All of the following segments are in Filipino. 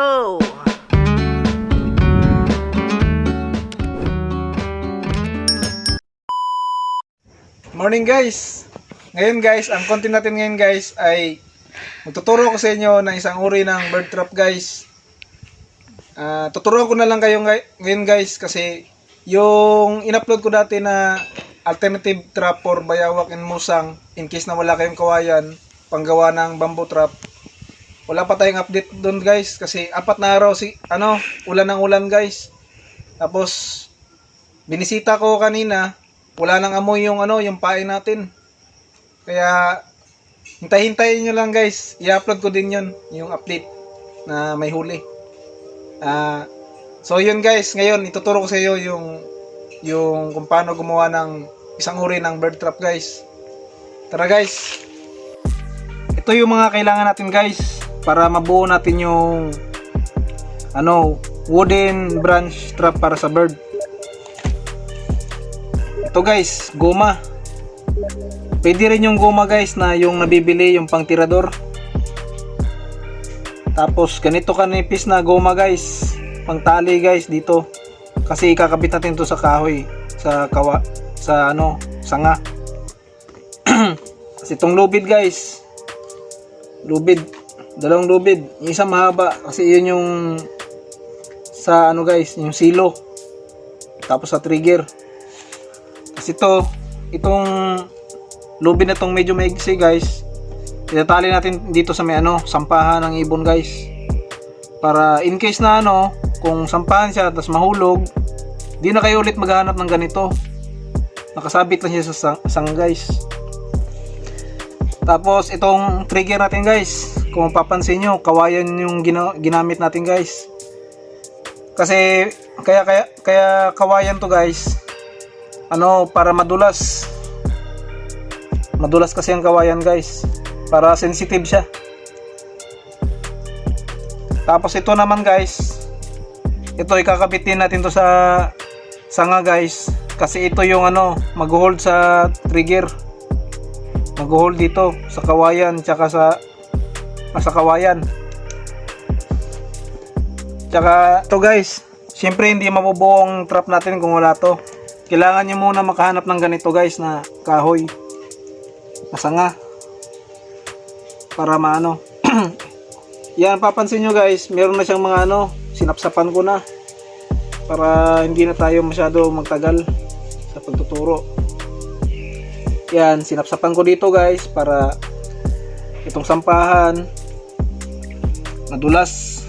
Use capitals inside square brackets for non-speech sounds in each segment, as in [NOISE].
go! Morning guys! Ngayon guys, ang content natin ngayon guys ay magtuturo ko sa inyo ng isang uri ng bird trap guys. Ah, tuturo ko na lang kayo ngay- ngayon guys kasi yung in-upload ko dati na alternative trap for bayawak and musang in case na wala kayong kawayan panggawa ng bamboo trap. Wala pa tayong update doon guys kasi apat na araw si ano, ulan ng ulan guys. Tapos binisita ko kanina wala nang amoy yung ano, yung pain natin. Kaya hintay-hintayin nyo lang guys. I-upload ko din yun, yung update na may huli. Ah, so yun guys, ngayon ituturo ko sa iyo yung yung kung paano gumawa ng isang uri ng bird trap guys. Tara guys. Ito yung mga kailangan natin guys para mabuo natin yung ano, wooden branch trap para sa bird. Ito guys, goma. Pwede rin yung goma guys na yung nabibili yung pang tirador. Tapos ganito kanipis na goma guys. Pang tali guys dito. Kasi ikakabit natin to sa kahoy. Sa kawa. Sa ano. Sanga. [CLEARS THROAT] kasi itong lubid guys. Lubid. Dalawang lubid. Yung isa mahaba. Kasi yun yung sa ano guys. Yung silo. Tapos sa trigger. Kasi ito, itong lubid na itong medyo maigsi guys, itatali natin dito sa may ano, sampahan ng ibon guys. Para in case na ano, kung sampahan siya tapos mahulog, di na kayo ulit maghahanap ng ganito. Nakasabit lang siya sa sang, sang guys. Tapos itong trigger natin guys, kung mapapansin nyo, kawayan yung gina, ginamit natin guys. Kasi kaya kaya kaya kawayan to guys. Ano para madulas. Madulas kasi ang kawayan guys. Para sensitive siya. Tapos ito naman guys. Ito ikakabitin natin to sa sanga guys. Kasi ito yung ano mag-hold sa trigger mag-hold dito sa kawayan tsaka sa sa kawayan. Tsaka ito guys syempre hindi mabubuo ang trap natin kung wala to. Kailangan nyo muna makahanap ng ganito guys na kahoy na sanga para maano. [CLEARS THROAT] Yan papansin nyo guys meron na siyang mga ano sinapsapan ko na para hindi na tayo masyado magtagal sa pagtuturo yan sinapsapan ko dito guys para itong sampahan madulas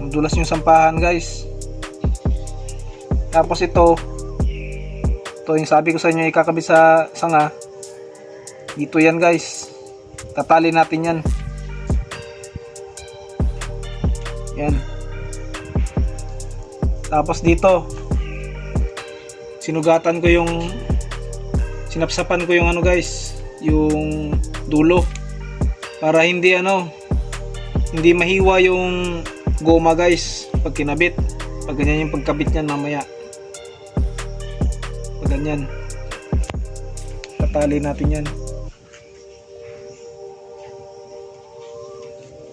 madulas yung sampahan guys tapos ito, ito yung sabi ko sa inyo ikakabit sa sanga. Dito yan guys. Tatali natin yan. Yan. Tapos dito, sinugatan ko yung, sinapsapan ko yung ano guys, yung dulo. Para hindi ano, hindi mahiwa yung goma guys pag kinabit. Pag ganyan yung pagkabit niyan mamaya. Pag ganyan. Tatali natin yan.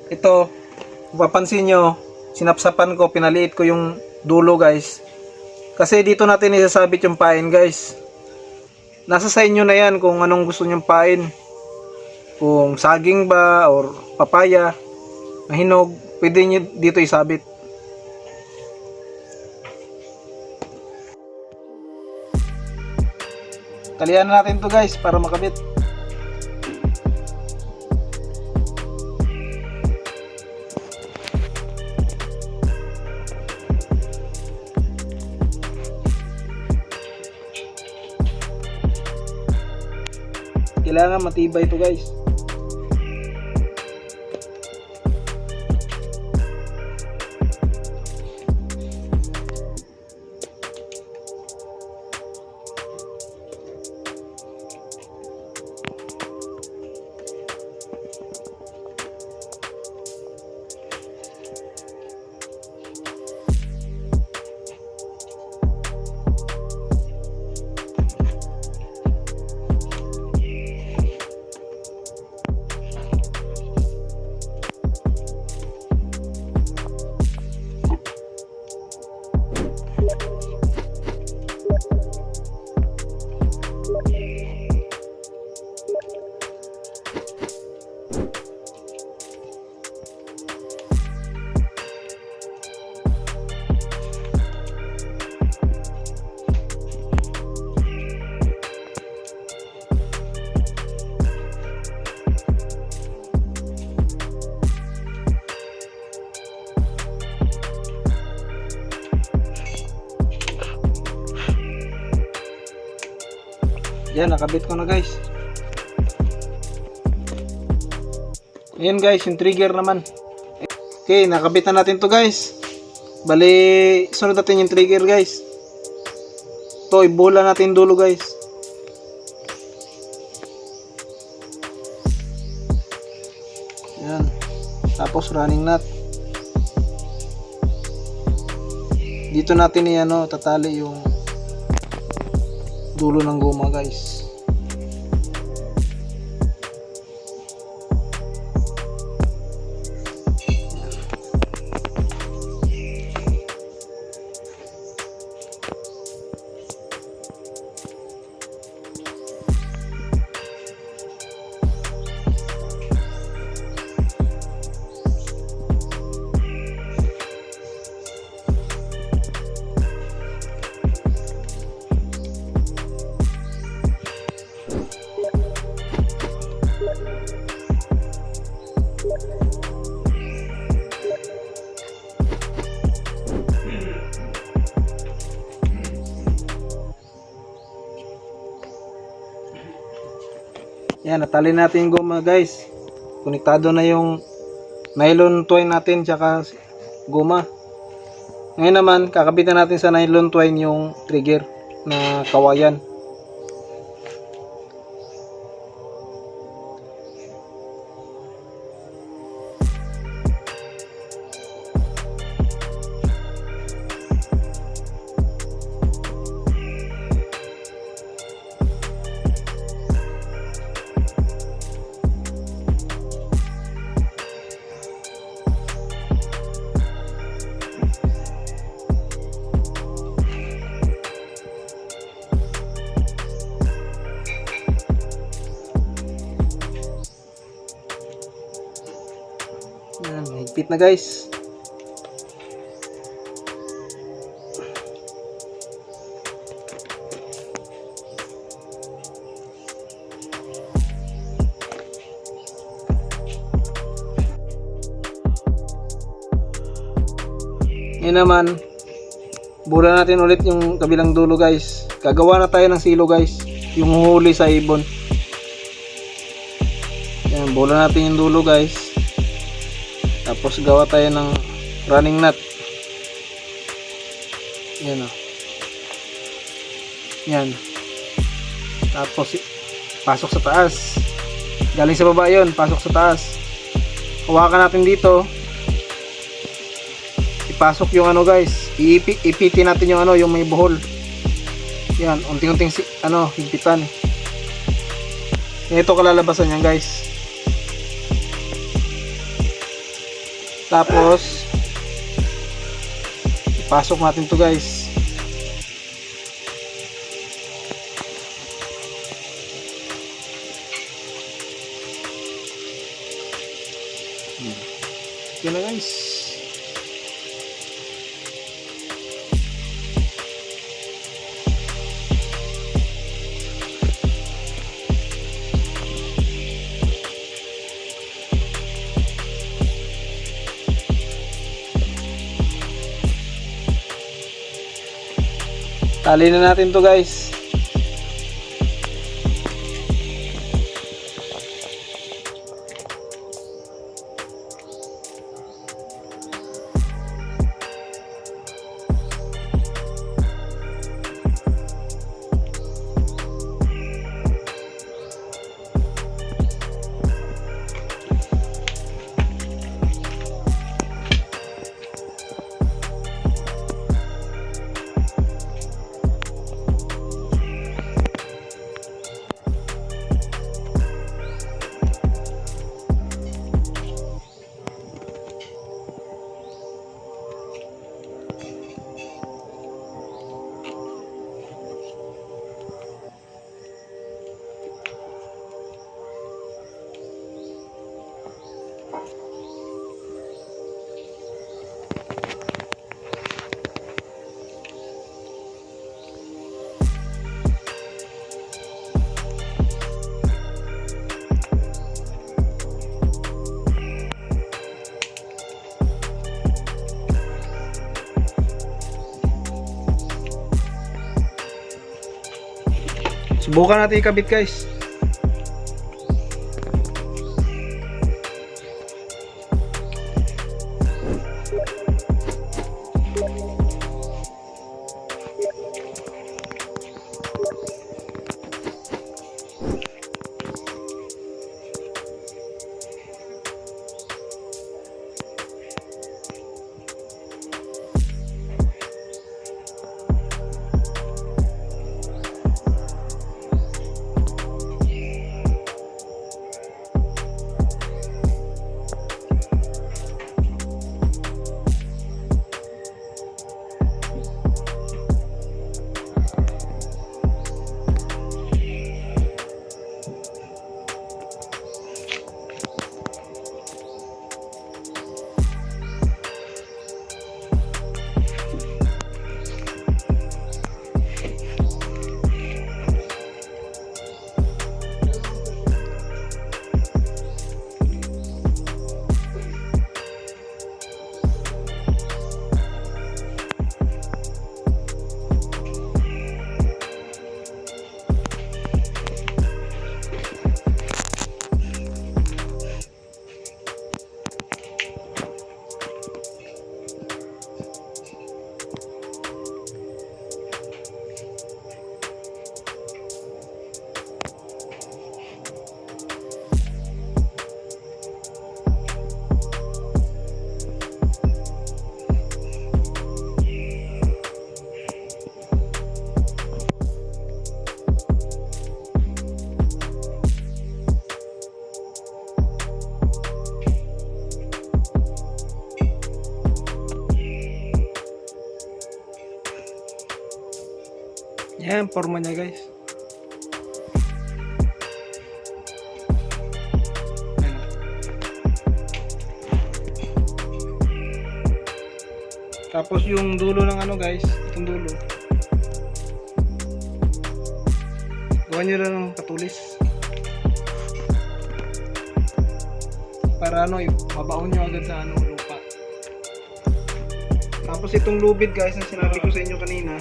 Ito, kung papansin nyo, sinapsapan ko, pinaliit ko yung dulo guys. Kasi dito natin isasabit yung pain guys. Nasa sa inyo na yan kung anong gusto nyong pain. Kung saging ba or papaya, mahinog, pwede nyo dito isabit. Talian na natin to guys para makabit. Kailangan matibay to guys. Bye. Yan, nakabit ko na guys. Ayan guys, yung trigger naman. Okay, nakabit na natin to guys. Bali, sunod natin yung trigger guys. To, ibola natin dulo guys. Yan. Tapos running nut. Dito natin i ano, tatali yung dulo ng goma guys. Yan, natali natin yung goma guys. Konektado na yung nylon twine natin tsaka goma. Ngayon naman, kakabitan natin sa nylon twine yung trigger na kawayan. Higpit na guys. Ngayon naman, bula natin ulit yung kabilang dulo guys. Gagawa na tayo ng silo guys. Yung huli sa ibon. Yan, bula natin yung dulo guys. Tapos gawa tayo ng running nut. Yan o. Yan. Tapos pasok sa taas. Galing sa baba yon, pasok sa taas. Hawakan natin dito. Ipasok yung ano guys. Iipi, ipitin natin yung ano, yung may buhol. Yan, unting-unting si, ano, higpitan. Ito kalalabasan yan guys. Tapos, ipasok natin to guys. Tali na natin to guys. Subukan natin ikabit guys. Yan, forma niya guys. Ayan. Tapos yung dulo ng ano guys, itong dulo. Gawa nyo lang ng katulis. Para ano, i- mabaon nyo agad sa ano, lupa. Tapos itong lubid guys, na sinabi ko sa inyo kanina,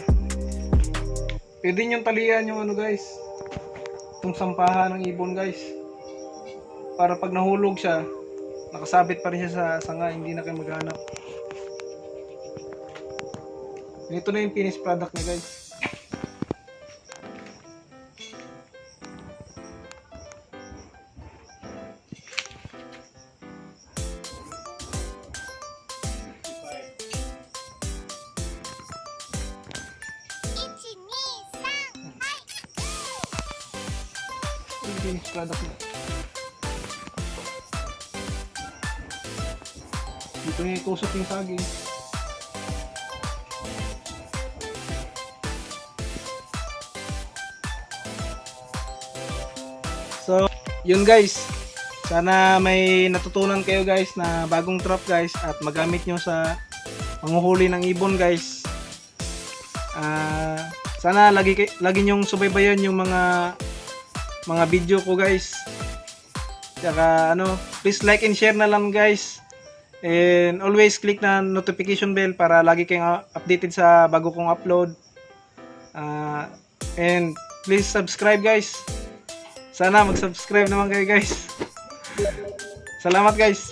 Pwede niyong talian yung ano guys. Itong sampahan ng ibon guys. Para pag nahulog siya, nakasabit pa rin siya sa sanga, hindi na kayo maghanap. Ito na yung finished product niya guys. Finished product niya. Dito niya itusok yung saging. So, yun guys. Sana may natutunan kayo guys na bagong trap guys at magamit nyo sa panguhuli ng ibon guys. Ah, sana lagi lagi nyong subaybayan yung mga mga video ko guys. Tsaka ano, please like and share na lang guys. And always click na notification bell para lagi kayong uh, updated sa bago kong upload. Ah, and please subscribe guys. Sana mag-subscribe naman kayo guys. Salamat guys.